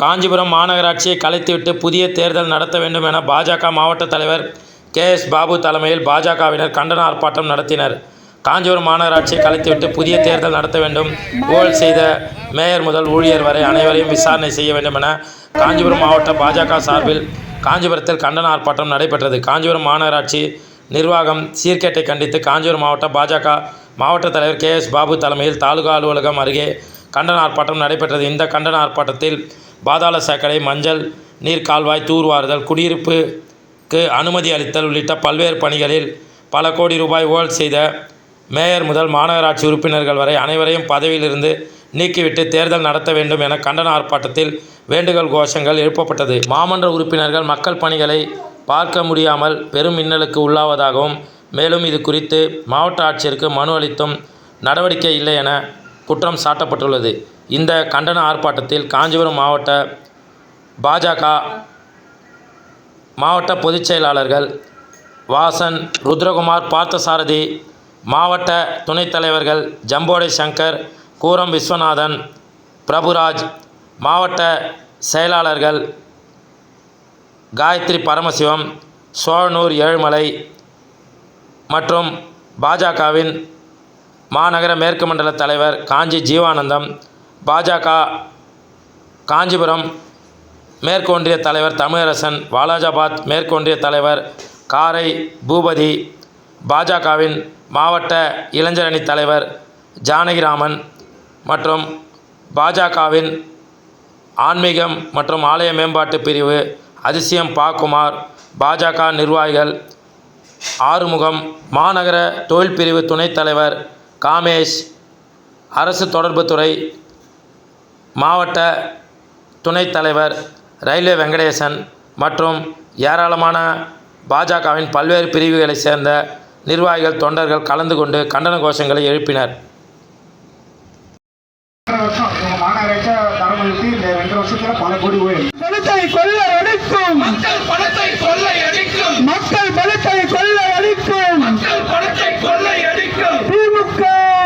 காஞ்சிபுரம் மாநகராட்சியை கலைத்துவிட்டு புதிய தேர்தல் நடத்த வேண்டும் என பாஜக மாவட்ட தலைவர் கே எஸ் பாபு தலைமையில் பாஜகவினர் கண்டன ஆர்ப்பாட்டம் நடத்தினர். காஞ்சிபுரம் மாநகராட்சியை கலைத்துவிட்டு புதிய தேர்தல் நடத்த வேண்டும். ஊழல் செய்த மேயர் முதல் ஊழியர் வரை அனைவரையும் விசாரணை செய்ய வேண்டும் என காஞ்சிபுரம் மாவட்ட பாஜக சார்பில் காஞ்சிபுரத்தில் கண்டன ஆர்ப்பாட்டம் நடைபெற்றது. காஞ்சிபுரம் மாநகராட்சி நிர்வாகம் சீர்கேட்டை கண்டித்து காஞ்சிபுரம் மாவட்ட பாஜக மாவட்ட தலைவர் கே எஸ் பாபு தலைமையில் தாலுகா அலுவலகம் அருகே கண்டன ஆர்ப்பாட்டம் நடைபெற்றது. இந்த கண்டன ஆர்ப்பாட்டத்தில் பாதாள சாக்கடை மஞ்சள் நீர் கால்வாய் தூர்வாறுதல் குடியிருப்புக்கு அனுமதி அளித்தல் உள்ளிட்ட பல்வேறு பணிகளில் பல கோடி ரூபாய் ஊழல் செய்த மேயர் முதல் மாநகராட்சி உறுப்பினர்கள் வரை அனைவரையும் பதவியிலிருந்து நீக்கிவிட்டு தேர்தல் நடத்த வேண்டும் என கண்டன ஆர்ப்பாட்டத்தில் வேண்டுகோள் கோஷங்கள் எழுப்பப்பட்டது. மாமன்ற உறுப்பினர்கள் மக்கள் பணிகளை பார்க்க முடியாமல் பெரும் இன்னலுக்கு உள்ளாவதாகவும் மேலும் இது குறித்து மாவட்ட ஆட்சியருக்கு மனு அளித்தும் நடவடிக்கை இல்லை என குற்றம் சாட்டப்பட்டுள்ளது. இந்த கண்டன ஆர்ப்பாட்டத்தில் காஞ்சிபுரம் மாவட்ட பாஜக மாவட்ட பொதுச் செயலாளர்கள் வாசன் ருத்ரகுமார் பார்த்தசாரதி மாவட்ட துணைத் தலைவர்கள் ஜம்போடை சங்கர் கூரம் விஸ்வநாதன் பிரபுராஜ் மாவட்ட செயலாளர்கள் காயத்ரி பரமசிவம் சோழனூர் ஏழுமலை மற்றும் பாஜகவின் மாநகர மேற்கு மண்டல தலைவர் காஞ்சி ஜீவானந்தம் பாஜக காஞ்சிபுரம் மேற்கு ஒன்றிய தலைவர் தமிழரசன் வாலாஜாபாத் மேற்கு ஒன்றிய தலைவர் காரை பூபதி பாஜகவின் மாவட்ட இளைஞரணி தலைவர் ஜானகிராமன் மற்றும் பாஜகவின் ஆன்மீகம் மற்றும் ஆலய மேம்பாட்டு பிரிவு அதிசயம் பாக்குமார் பாஜக நிர்வாகிகள் ஆறுமுகம் மாநகர தொழில் பிரிவு துணைத் தலைவர் காமேஷ் அரசு தொடர்புத்துறை மாவட்ட துணைத் தலைவர் ரயில்வே வெங்கடேசன் மற்றும் ஏராளமான பாஜகவின் பல்வேறு பிரிவுகளைச் சேர்ந்த நிர்வாகிகள் தொண்டர்கள் கலந்து கொண்டு கண்டன கோஷங்களை எழுப்பினர். வருஷம் இவங்க மாநகராட்சியா தரம் எழுப்பி இந்த ரெண்டரை வருஷத்துல பல கோடி ஊழல் பணத்தை கொள்ளையடிக்கும் மக்கள் பணத்தை கொள்ளையடிக்கும் மக்கள் பணத்தை கொள்ளையடிக்கும் மக்கள் பணத்தை கொள்ளையடிக்கும் திமுக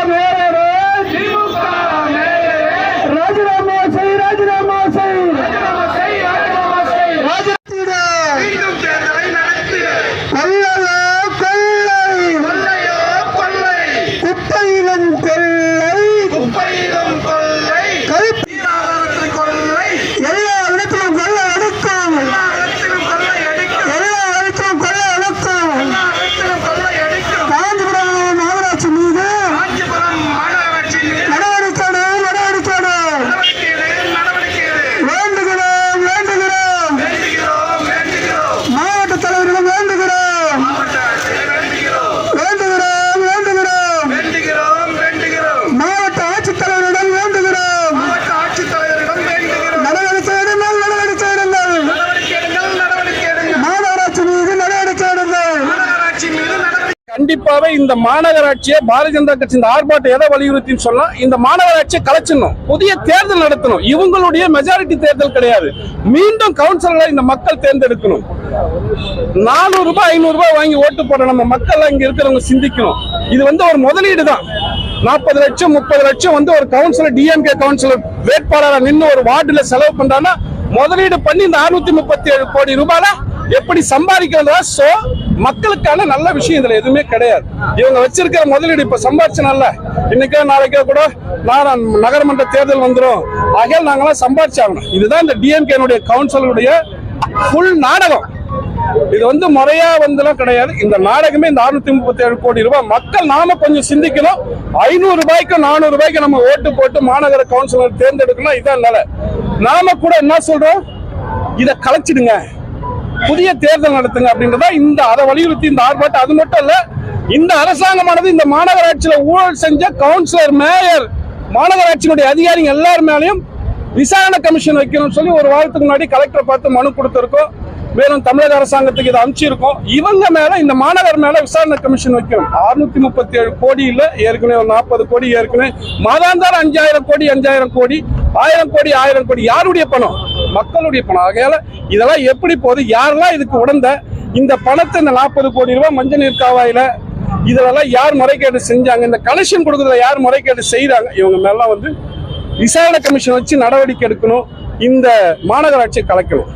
மேயரே திமுக மேயரே, ராஜினாமா செய் ராஜினாமா செய் ராஜினாமா செய், ராஜினாமா செய். ராஜினாமா மீண்டும் தேர்தலை நடத்திட கொள்ளையோ கொள்ளை கொள்ளையோ கொள்ளை குப்பையிலும் கொள்ளை குப்பையிலும் கொள்ளை கருப்பு நீராதாரத்தில் கொள்ளை எல்லா இடத்திலும் கொள்ளை அடிக்கும் எல்லா இடத்திலும் கொள்ளை அடிக்கும் எல்லா இடத்திலும் கொள்ளை அடிக்கும் எல்லா இடத்திலும் கொள்ளை அடிக்கும் காஞ்சிபுரம் நகராட்சி மீது காஞ்சிபுரம் மாநகராட்சி மீது நடவடிக்கை எடு, நடவடிக்கை எடு. நடவடிக்கை எடு, நடவடிக்கை எடு. வேண்டுகிறோம் வேண்டுகிறோம் வேண்டுகிறோம் வேண்டுகிறோம் மாவட்ட தலைவரிடம் வேண்டுகிறோம் மாவட்ட ஆட்சியரை வேண்டுகிறோம் வேண்டுகிறோம் வேண்டுகிறோம் வேண்டுகிறோம் வேண்டுகிறோம் மாவட்ட ஆட்சித்தலைவரிடம் வேண்டுகிறோம் மாவட்ட ஆட்சித்தலைவரிடம் வேண்டுகிறோம் நடவடிக்கை எடுங்கள் நடவடிக்கை எடுங்கள் நடவடிக்கை எடுங்கள் நடவடிக்கை எடுங்கள் மாநகராட்சி மீது நடவடிக்கை எடுங்கள் மாநகராட்சி மீது நடவடிக்கை கண்டிப்பாவே இந்த மாநகராட்சியை பாரதிய ஜனதா கட்சி இந்த ஆர்ப்பாட்டம் எதை வலியுறுத்தின்னு சொன்னா இந்த மாநகராட்சியை கலைச்சிடணும். புதிய தேர்தல் நடத்தணும். இவங்களுடைய மெஜாரிட்டி தேர்தல் கிடையாது. மீண்டும் கவுன்சிலரை இந்த மக்கள் தேர்ந்தெடுக்கணும். நானூறு ரூபாய் ஐநூறு ரூபாய் வாங்கி ஓட்டு போட நம்ம மக்கள் இங்க இருக்கிறவங்க சிந்திக்கணும். இது வந்து ஒரு முதலீடு தான். நாற்பது லட்சம் முப்பது லட்சம் வந்து ஒரு கவுன்சிலர் டிஎம்கே கவுன்சிலர் வேட்பாளராக நின்று ஒரு வார்டுல செலவு பண்றாங்கன்னா முதலீடு பண்ணி இந்த அறுநூத்தி முப்பத்தி ஏழு கோடி ரூபாய் எப்படி சம்பாதிக்கிறதா? சோ மக்களுக்கான நல்ல விஷயம் இதுல எதுவுமே கிடையாது. இவங்க வச்சிருக்கிற முதலீடு இப்ப சம்பாதிச்சனால இன்னைக்கோ நாளைக்கோ கூட நான் நகரமன்ற தேர்தல் வந்துடும் ஆகையால் நாங்களாம் சம்பாதிச்சாகணும் இதுதான் இந்த டிஎம்கேனுடைய கவுன்சிலுடைய ஃபுல் நாடகம். இது வந்து முறையா வந்துலாம் கிடையாது. இந்த நாடகமே இந்த 637 முப்பத்தி ஏழு கோடி ரூபாய். மக்கள் நாம கொஞ்சம் சிந்திக்கணும். ஐநூறு ரூபாய்க்கு நானூறு ரூபாய்க்கு நம்ம ஓட்டு போட்டு மாநகர கவுன்சிலர் தேர்ந்தெடுக்கணும் இதான் நிலை நாம கூட என்ன சொல்றோம்? இதை கலைச்சிடுங்க. புதிய தேர்தல் நடத்துங்க அப்படின்றதா இந்த அதை வலியுறுத்தி இந்த ஆர்ப்பாட்டம். அது மட்டும் இல்ல இந்த அரசாங்கமானது இந்த மாநகராட்சியில ஊழல் செஞ்ச கவுன்சிலர் மேயர் மாநகராட்சியினுடைய அதிகாரிகள் எல்லார் மேலையும் விசாரணை கமிஷன் வைக்கணும்னு சொல்லி ஒரு வாரத்துக்கு முன்னாடி கலெக்டரை பார்த்து மனு கொடுத்துருக்கோம். மேலும் தமிழக அரசாங்கத்துக்கு இதை அனுப்பிச்சிருக்கோம். இவங்க மேல இந்த மாநகர் மேல விசாரணை கமிஷன் வைக்கணும். அறுநூத்தி முப்பத்தி ஏழு கோடி இல்ல ஏற்கனவே ஒரு நாற்பது கோடி ஏற்கனவே. மாதாந்தாரம் அஞ்சாயிரம் கோடி அஞ்சாயிரம் கோடி ஆயிரம் கோடி ஆயிரம் கோடி. யாருடைய பணம்? மக்களுடைய பணம். ஆகையால இதெல்லாம் எப்படி போகுது? யாரெல்லாம் இதுக்கு உடந்த இந்த பணத்தை இந்த நாற்பது கோடி ரூபாய் மஞ்சள் நீர் காவாயில இதெல்லாம் யார் முறைகேடு செஞ்சாங்க? இந்த கலெக்ஷன் கொடுக்கறதுல யார் முறைகேடு செய்றாங்க இவங்க மேலாம் வந்து விசாரணை கமிஷன் வச்சு நடவடிக்கை எடுக்கணும். இந்த மாநகராட்சியை கலைக்கணும்.